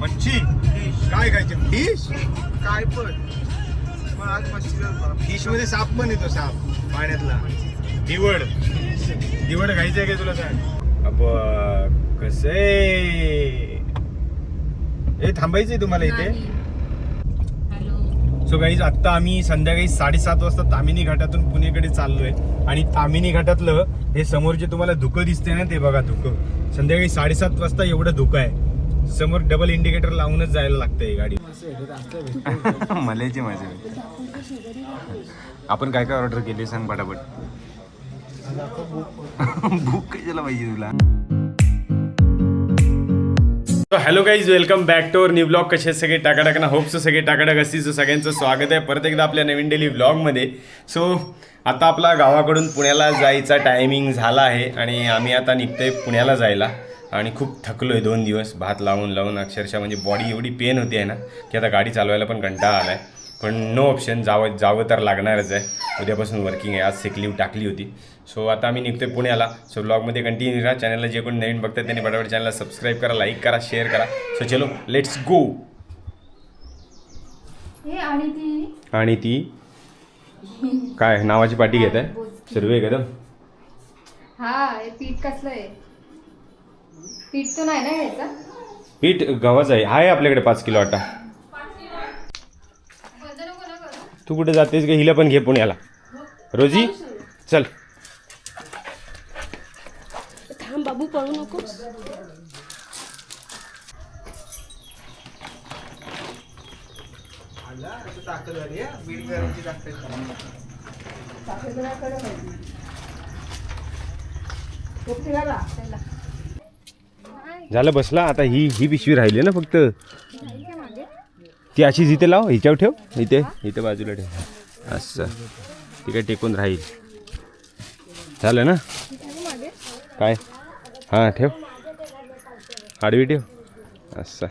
मच्छी. काय खायचे? फिश? काय पण. मग आज मच्छीचा फिशमध्ये साप पण येतो साप. पाण्यातला. दिवड. दिवड खायचंय का तुला सांग? अब कस ए थांबायचंय तुम्हाला इथे? सो गाईज आत्ता आम्ही संध्याकाळी साडेसात वाजता तामिनी घाटातून पुणेकडे चाललोय. आणि तामिनी घाटातलं हे समोर जे तुम्हाला धुकं दिसते ना ते बघा धुकं. संध्याकाळी साडेसात वाजता एवढं धुकं आहे. समोर डबल इंडिकेटर लावूनच जायला लागतंय गाडी. मलाची मजा आपण काय काय ऑर्डर केली सांग पटापट. भूक कशाला पाहिजे तुला? Hello guys welcome back to our new blog कसे आहेत सगळे? टाकाटाक ना? होप्स सगळे टाकाटाक असतील. सो सगळ्यांचं स्वागत आहे. परत एकदा आपल्या नवीन डेली ब्लॉगमध्ये सो आता आपला गावाकडून पुण्याला जायचा टायमिंग झाला आहे आणि आम्ही आता निघतोय पुण्याला जायला. आणि खूप थकलो आहे दोन दिवस भात लावून लावून अक्षरशः म्हणजे बॉडी एवढी पेन होती आहे ना की आता गाडी चालवायला पण कंटाळा आला आहे पण नो ऑप्शन जावं जावं तर लागणारच आहे. उद्यापासून वर्किंग आहे आज सिक लीव टाकली होती. सो आता आम्ही निघतोय पुण्याला. सो ब्लॉगमध्ये कंटिन्यू राहा. चॅनलला जे कोणी नवीन बघतात त्यांनी पटापट चॅनलला सबस्क्राईब करा लाईक करा शेअर करा. सो चलो लेट्स गो आणि ती? काय नावाची पाठी घेत आहे सर्व एकदम हा हे पीठ कसलं आहे? पीठ तो नाही ना घ्यायचा? पीठ गव्हाचं आहे. आहे आपल्याकडे पाच किलो आटा तू कुठे जातेस का हिला पण घे पुण्याला. रोजी? चल. थांब बाबू पळू नको ताकद आली आहे बीड करायची ताकद झालं बसला आता ही ही पिशवी राहिली ना फक्त. ती अशीच इथे लाव हिच्यावर ठेव. इथे इथे बाजूला ठेव. असं. ती काय टेकून राहील. झालं ना? काय? हां ठेव. आडवी ठेव. असं.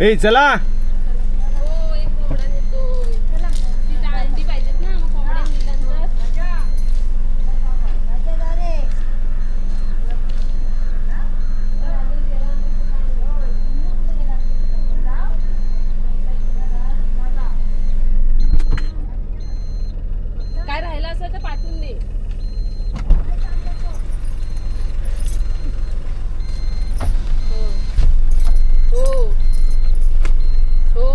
ए चला हो एक कोंबडा नेतोय चला ती अंडी पाहिजेत ना मग कोंबड्या नेल्यानंतर काय राहिलं असेल तर पाठवून दे हो हो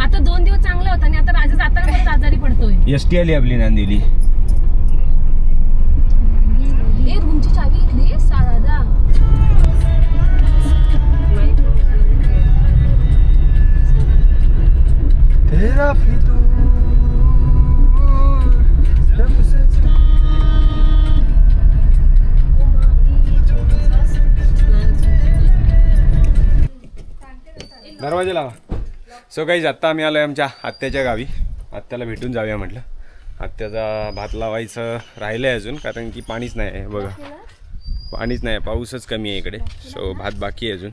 आता दोन दिवस चांगला होता आणि आता राजा जाताना परत आजारी पडतोय एस टी आली आपली नांदिवली ए रूमची चावी घेतली? तेरा दरवाजा लावा. सो काही आत्ता आम्ही आलो आहे आमच्या आत्याच्या गावी. आत्याला भेटून जाऊया म्हटलं. आत्याचा भात लावायचं राहिलं आहे अजून कारण की पाणीच नाही आहे बघा. पाणीच नाही आहे पाऊसच कमी आहे इकडे. सो भात बाकी आहे अजून.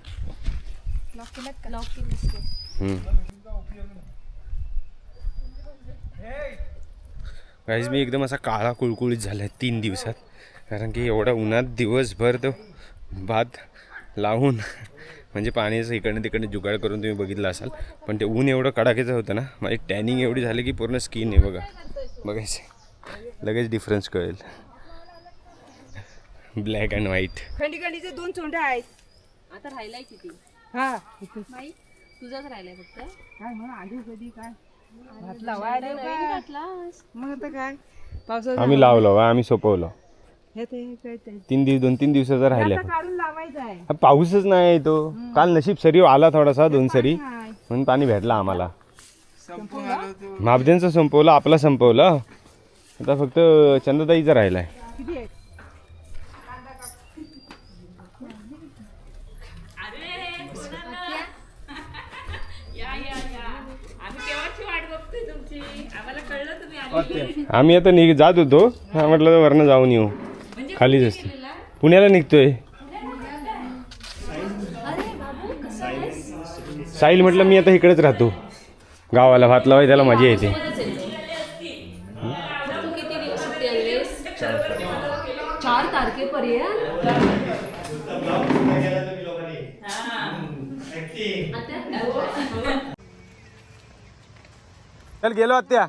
काहीच मी एकदम असा काळा कुळकुळीत झाला आहे तीन दिवसात. कारण की एवढा उन्हात दिवसभर तो भात लावून म्हणजे पाण्याचं इकडनं तिकडनं जुगाड करून तुम्ही बघितलं असाल. पण ते ऊन एवढं कडाक्याचं होतं ना माझी टॅनिंग एवढी झाली की पूर्ण स्किन आहे बघा. बघायचं. लगेच डिफरन्स कळेल. ब्लॅक अँड व्हाईट खंडीखंडीचे दोन चोंड्या आहेत. आता राहिलाय किती? हा. बाई तुझाच राहिलाय फक्त? काय म्हणा आधी कधी काय? भात लावायला नवीन घातलास. मग आता काय? पावसाचं आम्ही लावलो आम्ही सोपवलं. तीन दिवस दोन तीन दिवसाचा राहिल्या आता काढून लावायचं आहे. हा, पाऊसच नाही तो. काल नशीब सरी आला थोडासा दोन सरी. म्हणून पाणी भेटला आम्हाला. संपून आलो तो. महाबद्यांचं संपवलं आपला संपवलं. आता फक्त चंदताईचा राहिलाय. किती आहे? आम्ही आता निघ जात होतो. हा, म्हटलं तर वरनं जाऊन येऊ. खालीच असते. पुण्याला निघतोय. साहिल म्हटलं मी आता इकडेच राहतो. गावाला भात लावाय त्याला मजा येते. चल गेलो आत्या.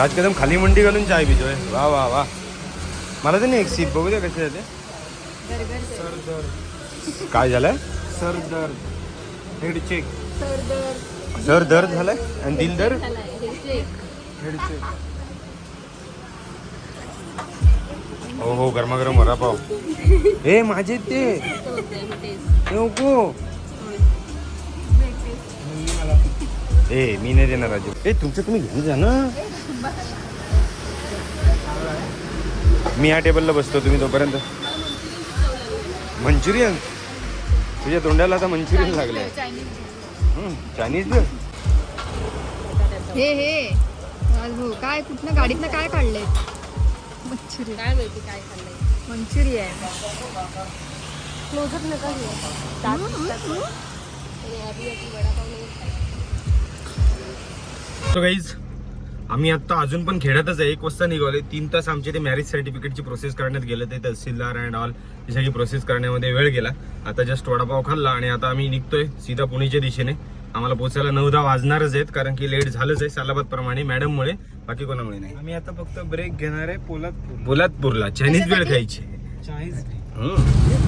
राज कदम खाली मंडी घालून चाय पितोय. वा वा वा. मला तर नाही एक सीट बघू द्या कसे ते. काय झालंय? सर दर्द हेड चेक सर दर्द झालाय आणि दिल दर्द हेड चेक हो हो गरमागरम वरा पाव ए माझे ते. नको ए मी नाही देणार राजू ए तुमचं तुम्ही घेऊन जा ना मी या टेबलला बसतो तुम्ही तोपर्यंत मंचुरियन तुझ्या तोंडाला आता मंचुरियन लागलंय हं, चायनीज हे हे राज काय कुठनं गाडीतनं काय काढलंय मंचुरियन काय माहिती काय खाल्लंय मंचुरियन क्लोजअप नका घेऊ सो गाईज आम्ही आत्ता अजून पण खेड्यातच आहे. एक वाजता निघाले तीन तास आमचे ते मॅरेज सर्टिफिकेटची प्रोसेस करण्यात गेलं ते तहसीलदार अँड ऑल ही सगळी प्रोसेस करण्यामध्ये वेळ गेला. आता जस्ट वडापाव खाल्ला आणि आता आम्ही निघतोय सीधा पुणेच्या दिशेने. आम्हाला पोचायला नऊ दहा वाजणारच आहेत कारण की लेट झालंच आहे सालाबाद प्रमाणे मॅडममुळे बाकी कोणामुळे नाही. आम्ही आता फक्त ब्रेक घेणार आहे पोलादपूर पोलादपूरला. चायनीज वेळ खायची.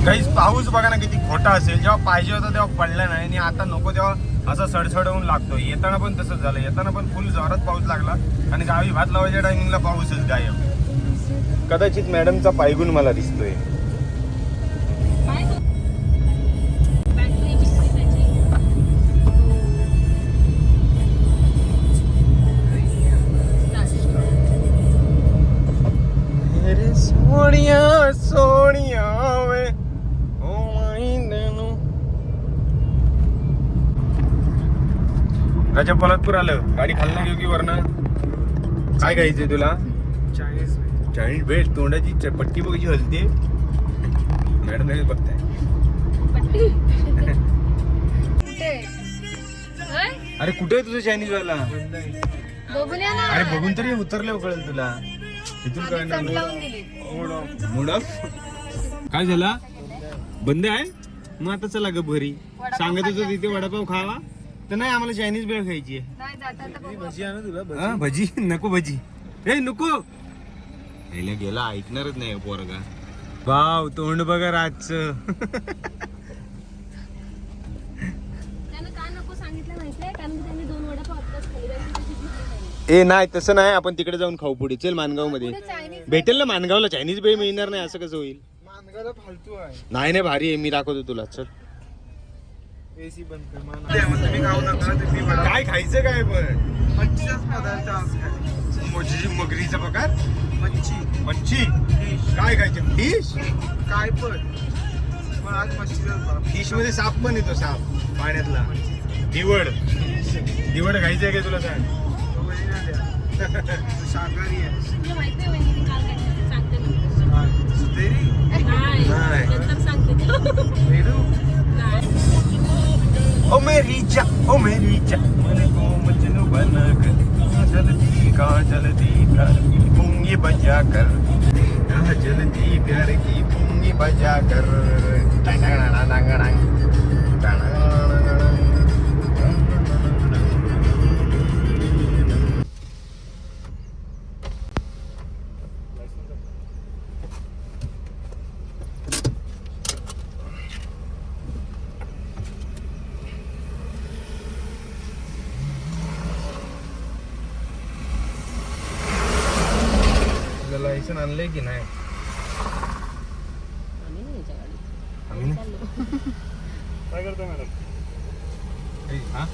काहीच पाऊस बघा ना किती खोटा असेल. जेव्हा पाहिजे होता तेव्हा पडला नाही. आणि आता नको तेव्हा असं सडसडवून लागतो. येताना पण तसंच झालं. येताना पण फुल जोरात पाऊस लागला आणि गावी भात लावायच्या टायमिंगला पाऊसच गायब. कदाचित मॅडमचा पायगुण मला दिसतोय. राजा पोलादपूर आलं. गाडी खालना घेऊ की वरनं? काय खायचंय तुला? चाळीस चायनीज बेस्ट तोंडाची पट्टी बघायची हलते. मॅडम नाही बघताय? अरे कुठे आहे तुझं चायनीज वाला अरे बघून तरी उतरल्यावर कळेल तुला. इथून दिली. Mood off. काय झाला? बंद आहे? मग आता चला ग भरी. सांगत होतो तिथे वडापाव खावा. तर नाही आम्हाला चायनीज बेळ खायची आहे. नाही जाता आता बघू. भजी आणू तुला हा, भजी? नको भजी. ए नको. याला गेला ऐकणारच नाही पोरगा. वाव तोंड बघा राजचं त्यानं का नको सांगितलं माहितीये? कारण की त्यांनी दोन वडापाव आत्ताच खाल्ले त्यांची त्याची भीती नाही. ए नाही तसं नाही. आपण तिकडे जाऊन खाऊ पुढे. चल मानगावमध्ये चायनीज भेटेल ना मानगावला? चायनीज बेळ मिळणार नाही असं कसं होईल? मानगाला फालतू आहे. नाही नाही भारी आहे. मी दाखवतो तुला. चल. एसी बंद कर मान. तुम्ही खाऊ नका तुम्ही काय खायचं काय पण? मच्छीचाच पदार्थ आज मगरीचा प्रकार? मच्छी. मच्छी. काय खायचं? फिश? काय पण. पण आज मच्छीचाच. फिशमध्ये साप पण येतो साप. पाण्यातला. दिवड. दिवड खायचंय का तुला सांग? नाही शाकाहारी आहे. तुला माहिती आहे ओ मेरी जा ओ मेरी जा मन को मजनू बना कर जल्दी का जल्दी कर पुंगी बजा कर आ, जल्दी प्यार की पुंगी बजा कर लायसन आणलंय की नाही? आम्ही काय करतो मॅडम हा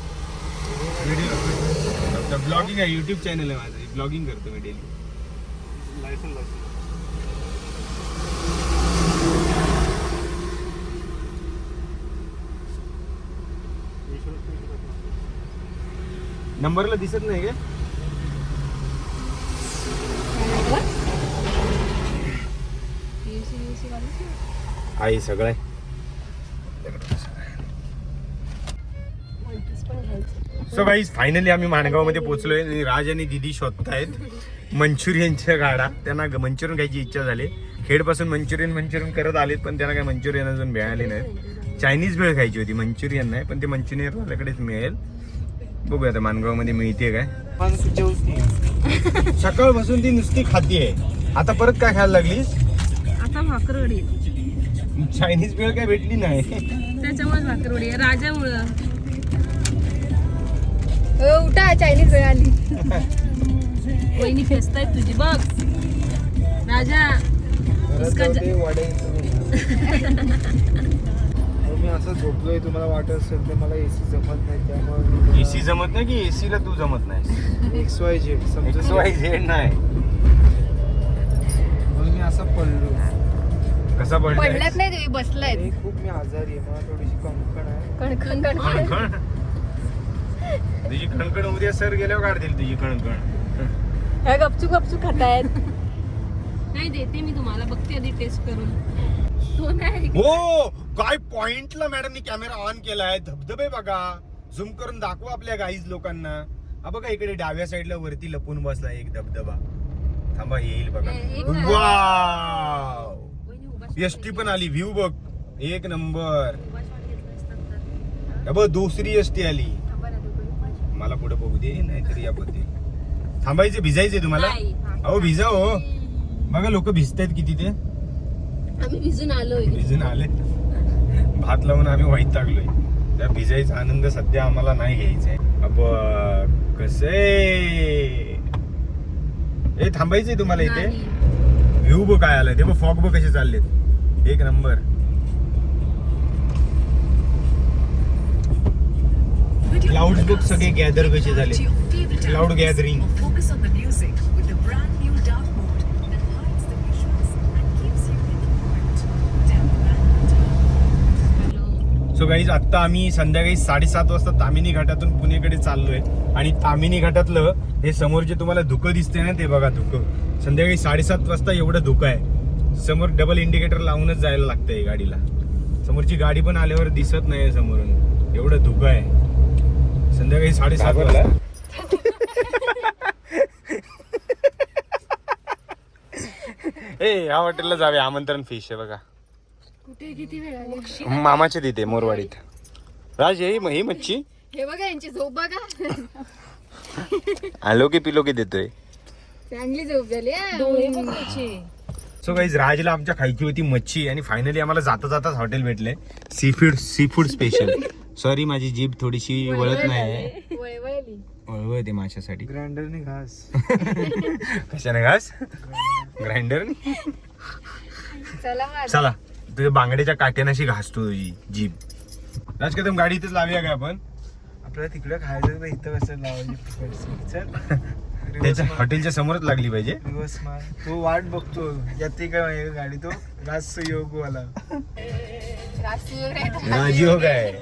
व्हिडिओ ब्लॉगिंग आहे युट्यूब चॅनल आहे माझं. ब्लॉगिंग करतो मी डेली लायसन लायसन नंबरला दिसत नाही का? आहे सगळं. सो गाईज फायनली आम्ही माणगावमध्ये पोहोचलोय. आणि राज आणि दिदी शोधतायत. मंचुरियनच्या गाडा. त्यांना मंचुरियन खायची इच्छा झाली. खेडपासून मंचुरियन मंचुरियन करत आलेत पण त्यांना काय मंचुरियन अजून मिळाले नाही चायनीज भेळ खायची होती. मंचुरियन नाही पण ते मंचुरियन आपल्याकडेच मिळेल. बघूया आता माणगावमध्ये मिळते काय. सकाळपासून ती नुसती खातीये. आता परत काय खायला लागलीस? आता भाकरवडी. चायनीज वेळ काय भेटली नाही. त्याच्यामुळेच भाकरवडी आहे. राजामुळं. हो, उठा चायनीज वेळ आली. वहिनी फेसतायत तुझी बघ. राजा इसका ज- ते वाढायचं मी असं झोपलोय तुम्हाला वाटत असेल तर मला एसी जमत नाही त्यामुळे एसी जमत नाही की एसी ला तू जमत नाही? एक्स वाय झेड समजून घ्या. झेड नाही. म्हणून मी असं पडलो. कसा पडलात पडला नाही तुम्ही बसलायत. हे खूप मी आजारी आहे मला थोडीशी कंकण आहे. कणकण कणकण. तुझी खणखण उद्या सर गेल्यावर काढतील तुझी खणखण ह्या गपचूप गपचूप खातायत. नाही देते मी तुम्हाला बघते आधी टेस्ट करून. तो नाही. हो काय पॉइंटला मॅडमनी कॅमेरा ऑन केलाय? धबधबे बघा. झूम करून दाखवा आपल्या गाईज लोकांना. हा बघा इकडे डाव्या साईडला वरती लपून बसला एक धबधबा. थांबा येईल बघा. वाव उभा एसटी पण आली. व्ह्यू बघ. एक नंबर. बघ दुसरी एसटी आली. मला पुढे बघू दे नाहीतरी या पद्धती थांबायचे भिजायचे तुम्हाला. अहो भिजा हो. बघा लोक भिजतायत किती ते. आम्ही भिजून आलोय. भिजून आले. भात लावून आम्ही वाईट टाकलोय. त्या भिजायचा आनंद सध्या आम्हाला नाही घ्यायचा आहे. अब कसे? हे थांबायचंय तुम्हाला इथे. व्ह्यू बघ काय आलं ते बघ फॉग बघ कसे चाललेत. एक नंबर. क्लाउड बघ सगळे गॅदर कसे झाले? क्लाउड गॅदरिंग सो गाईज आत्ता आम्ही संध्याकाळी साडेसात वाजता तामिनी घाटातून पुणेकडे चाललोय. आणि तामिनी घाटातलं हे समोर जे तुम्हाला धुकं दिसते ना ते बघा धुकं. संध्याकाळी साडेसात वाजता एवढं धुकं आहे. समोर डबल इंडिकेटर लावूनच जायला लागतंय गाडीला. समोरची गाडी पण आल्यावर दिसत नाही समोरून. एवढं धुकं आहे. संध्याकाळी साडेसात वाजता. ए ह्या हॉटेलला जावे आमंत्रण फिश आहे बघा. कुठे किती वेळ मामाच्या तिथे मोरवाडीत. राज ही ही मच्छी. हे बघा यांची झोप बघा. आलो की पिलो की देतोय. चांगली झोप झाली हा. डोळे. सो गाईज राजला आमच्या खायची होती मच्छी आणि फायनली आम्हाला जाता जाताच हॉटेल भेटले. Seafood seafood special sorry माझी जीभ थोडीशी वळत नाही वळवळली वळवळते माशासाठी ग्राइंडरने घास. कशाने घास? ग्राइंडर चला तुझ्या बांगड्याच्या काट्यानाशी घासतो तुझी जीभ. राज कदम गाडी इथेच लावूया का आपण? आपल्याला तिकडे खायचं इथं कसं लावायची त्याच्या हॉटेलच्या समोरच लागली पाहिजे. दिवस तो वाट बघतो. येते का माझ्या गाडी? तो रास्त योग वाला रात्री वगैरे राजी हो काय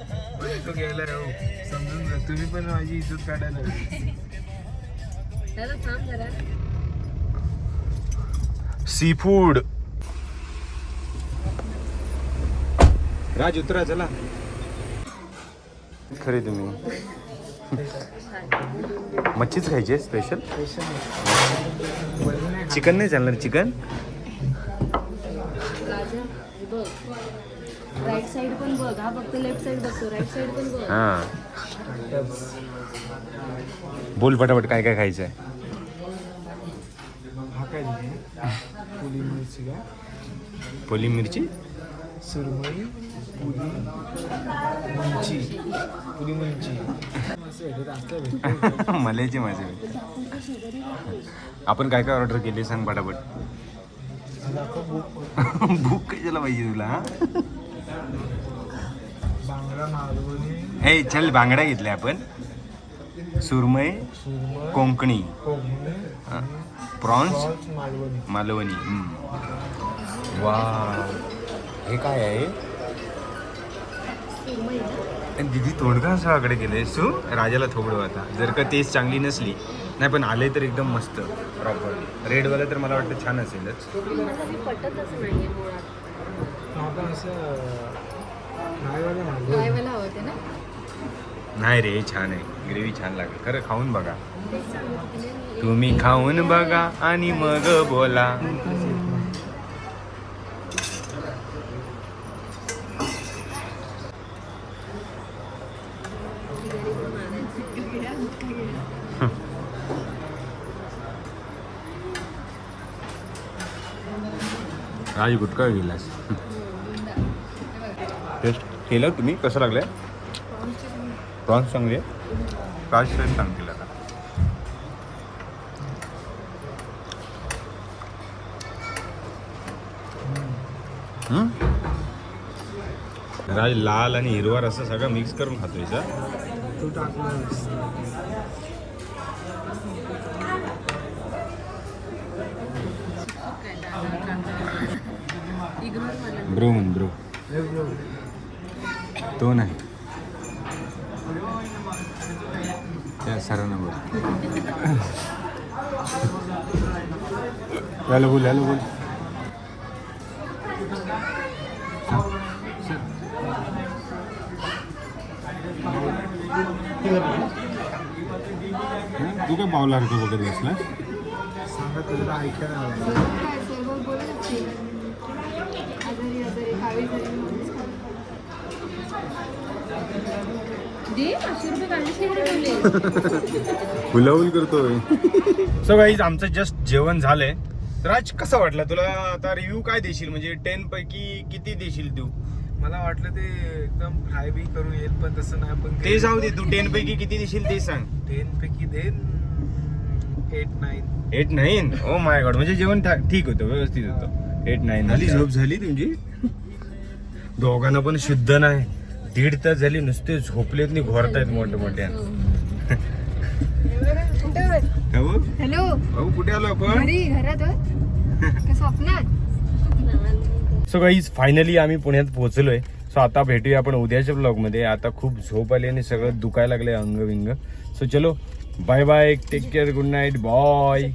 तो गेला हो समजून जा. तुम्ही पण माझी इज्जत काढायला लागली. दादा थांब जरा. सी फूड राज उतरा चला. खरे तुम्ही. मच्छीच खायची स्पेशल चिकन नाही चालणार चिकन हे बघ राईट साइड पण बघ हा फक्त लेफ्ट साइड बघतो राईट साइड पण बघ. हा. बोल फटाफट काय काय खायचं आहे? पोली मिरची? सुरमई पुली मंची. पुली मंची. भेटतो मलाची माझे आपण काय काय ऑर्डर केली सांग दाखव बुक भूक कशाला पाहिजे तुला हा? हे चल बांगड्या घेतल्या आपण. सुरमई कोंकणी. प्रॉन्स मालवणी. वा हे काय आहे? दीदी दिदी तोंड सगळ्याकडे गेले सो राजाला थोबडं आता. जर का तेच चांगली नसली नाही पण आले तर एकदम मस्त प्रॉपर रेडवाला तर मला वाटतं छान असेलच नाही रे छान आहे. ग्रेव्ही छान लागेल. खरं खाऊन बघा. तुम्ही खाऊन बघा आणि मग बोला. राज गुटका गेलास. टेस्ट केलं तुम्ही? कसं लागलं प्रॉन्स चांगले आहे? राज फ्रेंड केलं आता? राज लाल आणि हिरवा रस्सा सगळं मिक्स करून खातोय सर तू टाकलं. ब्रो म्हण ब्रो. तो नाही. त्या सरांना बोल. हॅलो बोल हॅलो बोल. पाचशे रुपये काढले ठेवले फुलावूल करतोय. सो गाईज आमचं जस्ट जेवण झालंय. राज कसं वाटलं तुला? आता रिव्ह्यू काय देशील? म्हणजे टेन पैकी किती देशील तू? मला वाटलं ते एकदम फ्राय बी करून येईल पण तसं नाही पण ते जाऊ दे तू टेन पैकी किती देशील ते सांग. टेन पैकी then eight nine. Eight nine? Oh my god म्हणजे जेवण ठा- ठीक होतं व्यवस्थित होतं. Eight nine. झाली झोप झाली तुमची? दोघांना पण शुद्ध नाही. दीड तास झाली नुसते झोपलेत नाही घोरतायत मोठे मोठ्या भाऊ हॅलो. भाऊ कुठे आलो आपण? घरी घरात होत का स्वप्नात? सो गाईज फायनली आम्ही पुण्यात पोहोचलोय. सो आता भेटूया आपण उद्याच्या ब्लॉगमध्ये आता खूप झोप आली आणि सगळं दुखायला लागले अंग विंग सो चलो bye bye take care good night boy